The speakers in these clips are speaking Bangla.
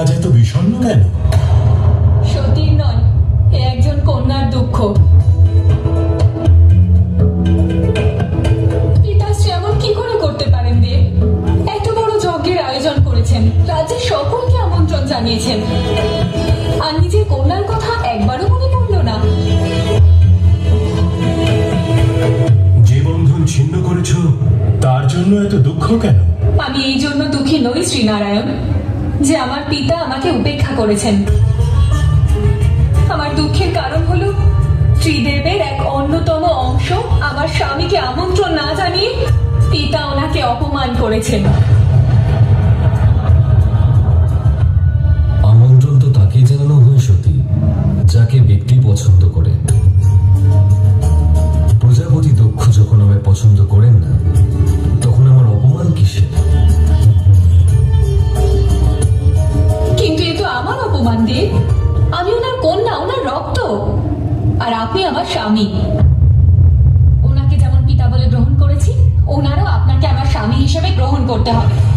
আজ এত বিষণ্ণ কেন? সতীর নয় এ একজন কন্যার দুঃখ। পিতাশ্রী এমন কি করে করতে পারেন দেব এত বড় যজ্ঞের আয়োজন করেছেন রাজ্যের সকলকে আমন্ত্রণ জানিয়েছেন। আর নিজের কন্যার কথা একবারও মনে পড়ল না। যে বন্ধন ছিন্ন করেছ তার জন্য এত দুঃখ কেন? আমি এই জন্য দুঃখী নই শ্রীনারায়ণ। যে আমার পিতা আমাকে উপেক্ষা করেছেন। আমার দুঃখের কারণ হলো শ্রীদেবের এক অন্যতম অংশ আমার স্বামীকে আমন্ত্রণ না জানিয়ে পিতা ওনাকে অপমান করেছেন। তো তাকেই জানানো সতী, যাকে ব্যক্তি পছন্দ করে। প্রজাপতি দক্ষ যখন আমায় পছন্দ করেন না, তখন আমার অপমান কিসের? আমার দেব। আমি ওনার কন্যা, ওনার রক্ত। আর আপনি আমার স্বামী। ওনাকে যেমন পিতা বলে গ্রহণ করেছি, ওনারও আপনাকে আমার স্বামী হিসেবে গ্রহণ করতে হবে।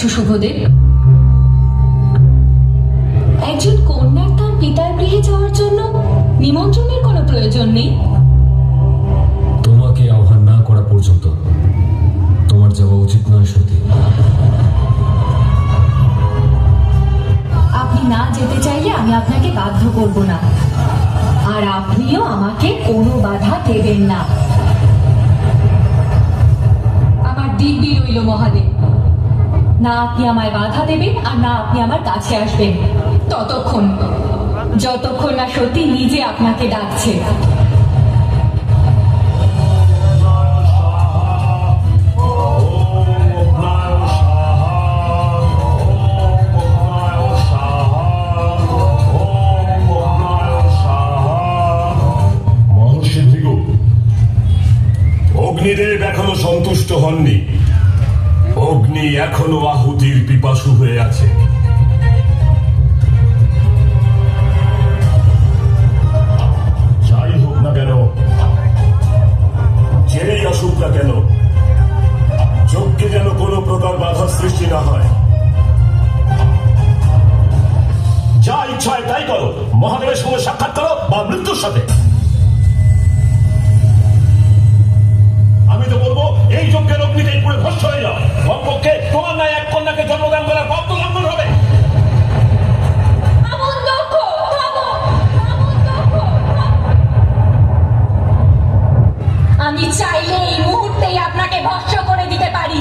কিছু শুভদেব? একজন কন্যার তার পিতার গৃহে যাওয়ার জন্য নিমন্ত্রণের কোনো প্রয়োজন নেই? তোমাকে আহ্বান না করা পর্যন্ত তোমার যাওয়া উচিত নয় সতী। আপনি না যেতে চাইলে আমি আপনাকে বাধ্য করব না। আর আপনিও আমাকে কোনো বাধা দেবেন না। আমার দিব্যি রইল মহাদেব। না আপনি আমায় বাধা দেবেন আর না আপনি আমার কাছে আসবেন। ততক্ষণ, যতক্ষণ না সত্যি নিজে আপনাকে ডাকছে। অগ্নিদেব এখনও সন্তুষ্ট হননি। অগ্নি এখনও আহুতির পিপাসু হয়ে আছে। যাই হোক না কেন যেই আসুক না কেন, যজ্ঞে যেন কোনো প্রকার বাধার সৃষ্টি না হয়। যা ইচ্ছায় তাই করো। মহাদেবের সঙ্গে সাক্ষাৎ করো বা মৃত্যুর সাথে। এই যজ্ঞের পুরো ভস্য হয়ে যাও কমপক্ষে তোমার নাই এক কন্যাকে জন্মদান করার কত লঙ্ঘন হবে। আমি চাইলে এই মুহূর্তেই আপনাকে ভস্য করে দিতে পারি।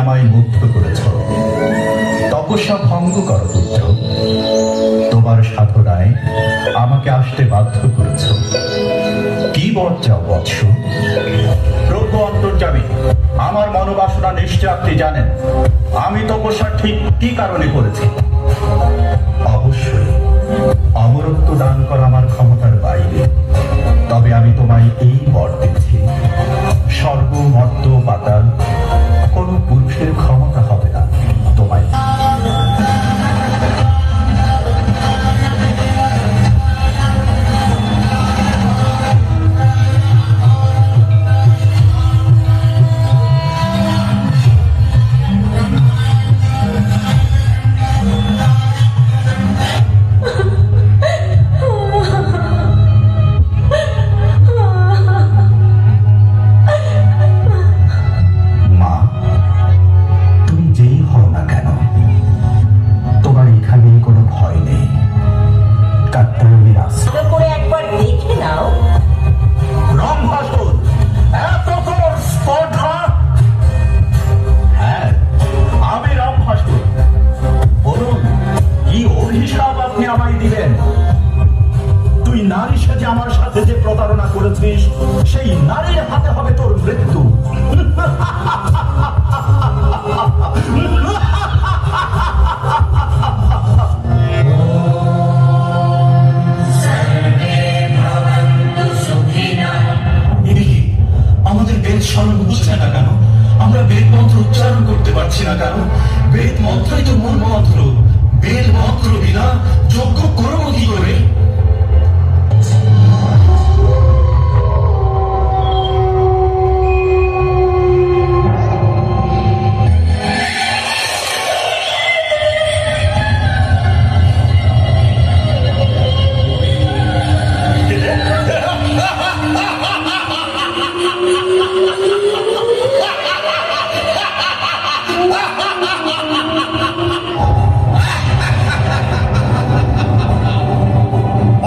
আমায় মুগ্ধ করেছ। তপস্যা ভঙ্গ করো পুত্র। তোমার সাধনায় আমাকে আসতে বাধ্য করেছ। কি বর চাও বৎস। প্রভু অন্তর্যামী, আমার মনোবাসনা নিশ্চয় আপনি জানেন। আমি তপস্যা ঠিক কি কারণে করেছি? অবশ্যই, অমরত্ব দান করা আমার ক্ষমতার বাইরে। তবে আমি তোমায় এই বর দিচ্ছি। স্বর্গ মর্ত পাতাল নারী সাথে আমার সাথে যে প্রতারণা করেছিস, সেই নারীর হাতে হবে তোর মৃত্যু। আমরা বেদ মন্ত্র উচ্চারণ করতে পারছি না কেন? বেদ মন্ত্রই তো মূল মন্ত্র।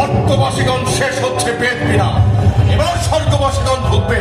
অর্থবাসীগণ শেষ হচ্ছে বেদ বিনা। এবার স্বর্গবাসীগণ ঢুকবে।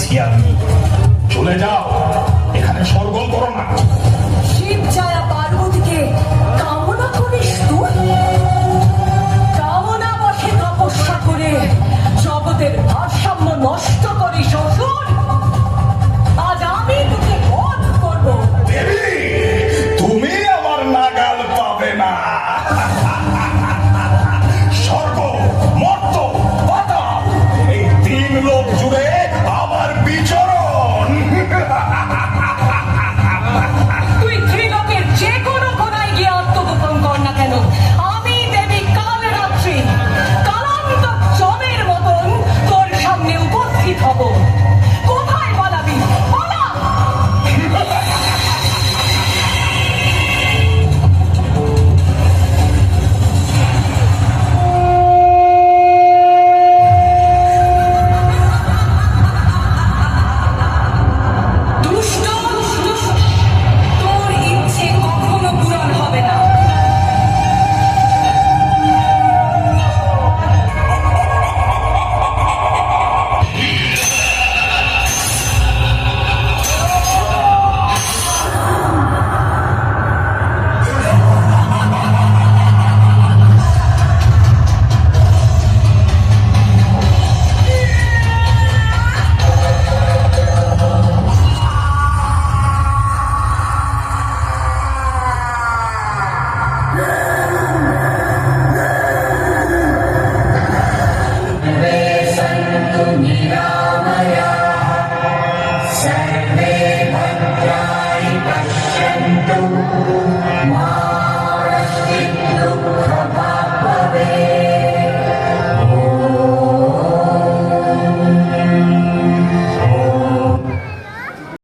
হয়েছি আমি চলে যাও